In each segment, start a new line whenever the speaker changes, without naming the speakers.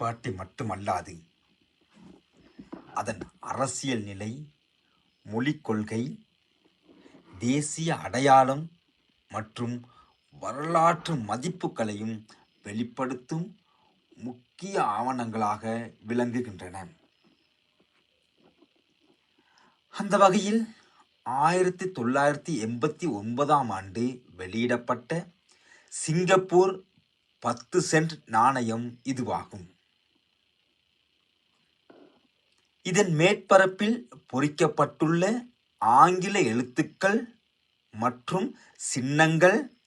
பணப்பயன்பாட்டை மட்டுமல்லாது அதன் அரசியல் நிலை மொழிக் கொள்கை தேசிய அடையாளம் மற்றும் வரலாற்று மதிப்புகளையும் வெளிப்படுத்தும் முக்கிய ஆவணங்களாக விளங்குகின்றன. அந்த வகையில் ஆயிரத்தி தொள்ளாயிரத்தி எண்பத்தி ஒன்பதாம் ஆண்டு வெளியிடப்பட்ட சிங்கப்பூர் பத்து சென்ட் நாணயம் இதுவாகும். இதன் மேற்பரப்பில் பொறிக்கப்பட்டுள்ள ஆங்கில எழுத்துக்கள் மற்றும் சின்னங்கள்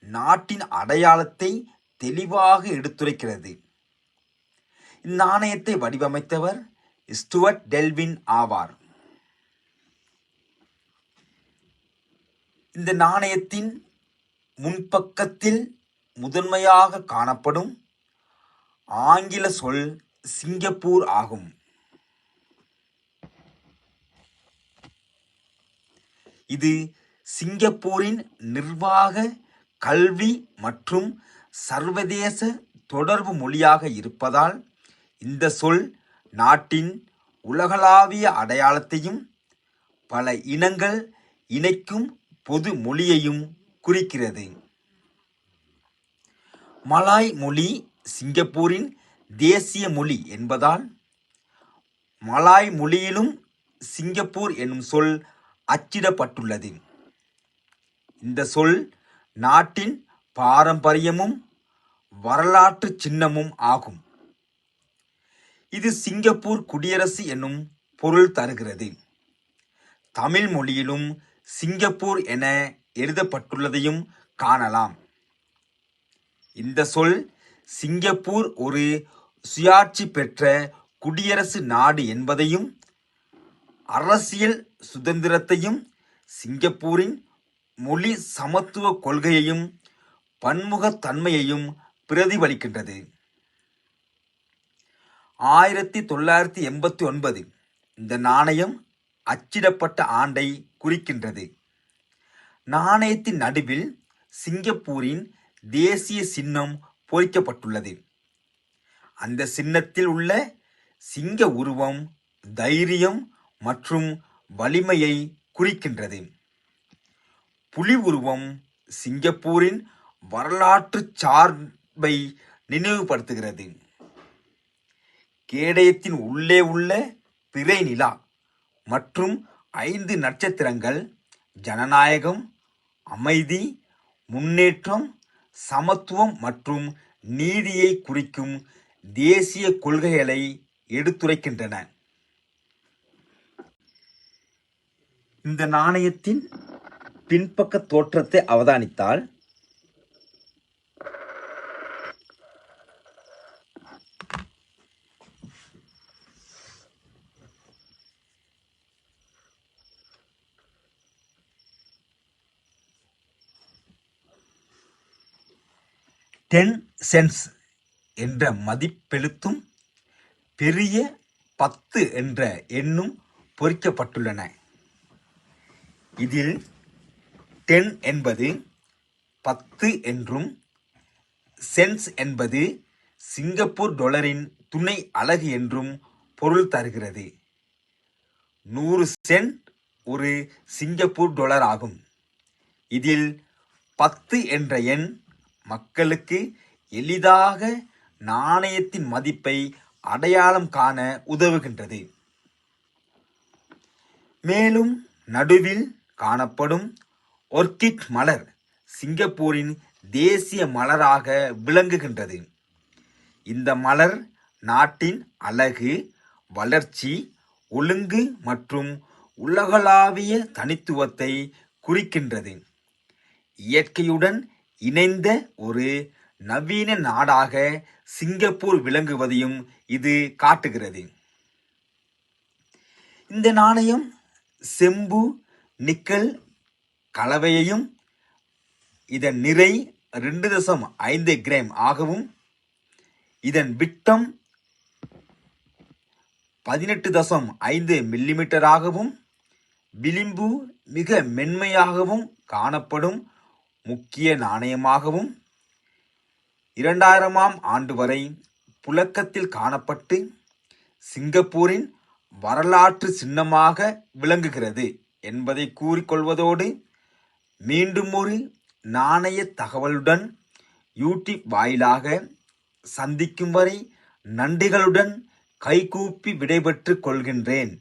நாட்டின் அடையாளத்தை தெளிவாக எடுத்துரைக்கிறது. இந்நாணயத்தை வடிவமைத்தவர் ஸ்டுவர்ட் டெல்வின் ஆவார். இந்த நாணயத்தின் முன்பக்கத்தில் முதன்மையாக காணப்படும் ஆங்கில சொல் சிங்கப்பூர் ஆகும். இது சிங்கப்பூரின் நிர்வாக கல்வி மற்றும் சர்வதேச தொடர்பு மொழியாக இருப்பதால் இந்த சொல் நாட்டின் உலகளாவிய அடையாளத்தையும் பல இனங்கள் இணைக்கும் பொது மொழியையும் குறிக்கிறது. மலாய் மொழி சிங்கப்பூரின் தேசிய மொழி என்பதால் மலாய் மொழியிலும் சிங்கப்பூர் என்னும் சொல் அச்சிடப்பட்டுள்ளது. இந்த சொல் நாட்டின் பாரம்பரியமும் வரலாற்று சின்னமும் ஆகும். இது சிங்கப்பூர் குடியரசு என்னும் பொருள் தருகிறது. தமிழ் மொழியிலும் சிங்கப்பூர் என எழுதப்பட்டுள்ளதையும் காணலாம். இந்த சொல் சிங்கப்பூர் ஒரு சுயாட்சி பெற்ற குடியரசு நாடு என்பதையும் அரசியல் சுதந்திரத்தையும் சிங்கப்பூரின் மொழி சமத்துவ கொள்கையையும் பன்முகத்தன்மையையும் பிரதிபலிக்கின்றது. ஆயிரத்தி தொள்ளாயிரத்தி எண்பத்தி ஒன்பது இந்த நாணயம் அச்சிடப்பட்ட ஆண்டை குறிக்கின்றது. நாணயத்தின் நடுவில் சிங்கப்பூரின் தேசிய சின்னம் பொறிக்கப்பட்டுள்ளது. அந்த சின்னத்தில் உள்ள சிங்க உருவம் தைரியம் மற்றும் வலிமையை குறிக்கின்றது. புலி உருவம் சிங்கப்பூரின் வரலாற்று சார்பை நினைவுபடுத்துகிறது. கேடயத்தின் உள்ளே உள்ள பிறை நிலா மற்றும் ஐந்து நட்சத்திரங்கள் ஜனநாயகம் அமைதி முன்னேற்றம் சமத்துவம் மற்றும் நீதியை குறிக்கும் தேசிய கொள்கைகளை எடுத்துரைக்கின்றன. இந்த நாணயத்தின் பின்பக்க தோற்றத்தை அவதானித்தால் டென் சென்ஸ் என்ற மதிப்பெழுத்தும் பெரிய பத்து என்ற எண்ணும் பொறிக்கப்பட்டுள்ளன. இதில் டென் என்பது பத்து என்றும் சென்ஸ் என்பது சிங்கப்பூர் டொலரின் துணை அலகு என்றும் பொருள் தருகிறது. நூறு சென்ட் ஒரு சிங்கப்பூர் டொலர் ஆகும். இதில் பத்து என்ற எண் மக்களுக்கு எளிதாக நாணயத்தின் மதிப்பை அடையாளம் காண உதவுகின்றது. மேலும் நடுவில் காணப்படும். ஒர்கிட் மலர் சிங்கப்பூரின் தேசிய மலராக விளங்குகின்றது. இந்த மலர் நாட்டின் அழகு வளர்ச்சி ஒழுங்கு மற்றும் உலகளாவிய தனித்துவத்தை குறிக்கின்றது. இயற்கையுடன் இணைந்த ஒரு நவீன நாடாக சிங்கப்பூர் விளங்குவதையும் இது காட்டுகிறது. இந்த நாணயம் செம்பு நிக்கல் கலவையையும் இதன் நிறை ரெண்டு தசம் ஐந்து கிராம் ஆகவும் இதன் விட்டம் பதினெட்டு தசம் ஐந்து மில்லிமீட்டராகவும் விளிம்பு மிக மென்மையாகவும் காணப்படும் முக்கிய நாணயமாகவும் இரண்டாயிரமாம் ஆண்டு வரை புழக்கத்தில் காணப்பட்டு சிங்கப்பூரின் வரலாற்று சின்னமாக விளங்குகிறது. என்பதை கூறிக்கொள்வதோடு மீண்டும் ஒரு நாணய தகவலுடன் யூடியூப் வாயிலாக சந்திக்கும் வரை நன்றிகளுடன் கைகூப்பி விடைபெற்று கொள்கின்றேன்.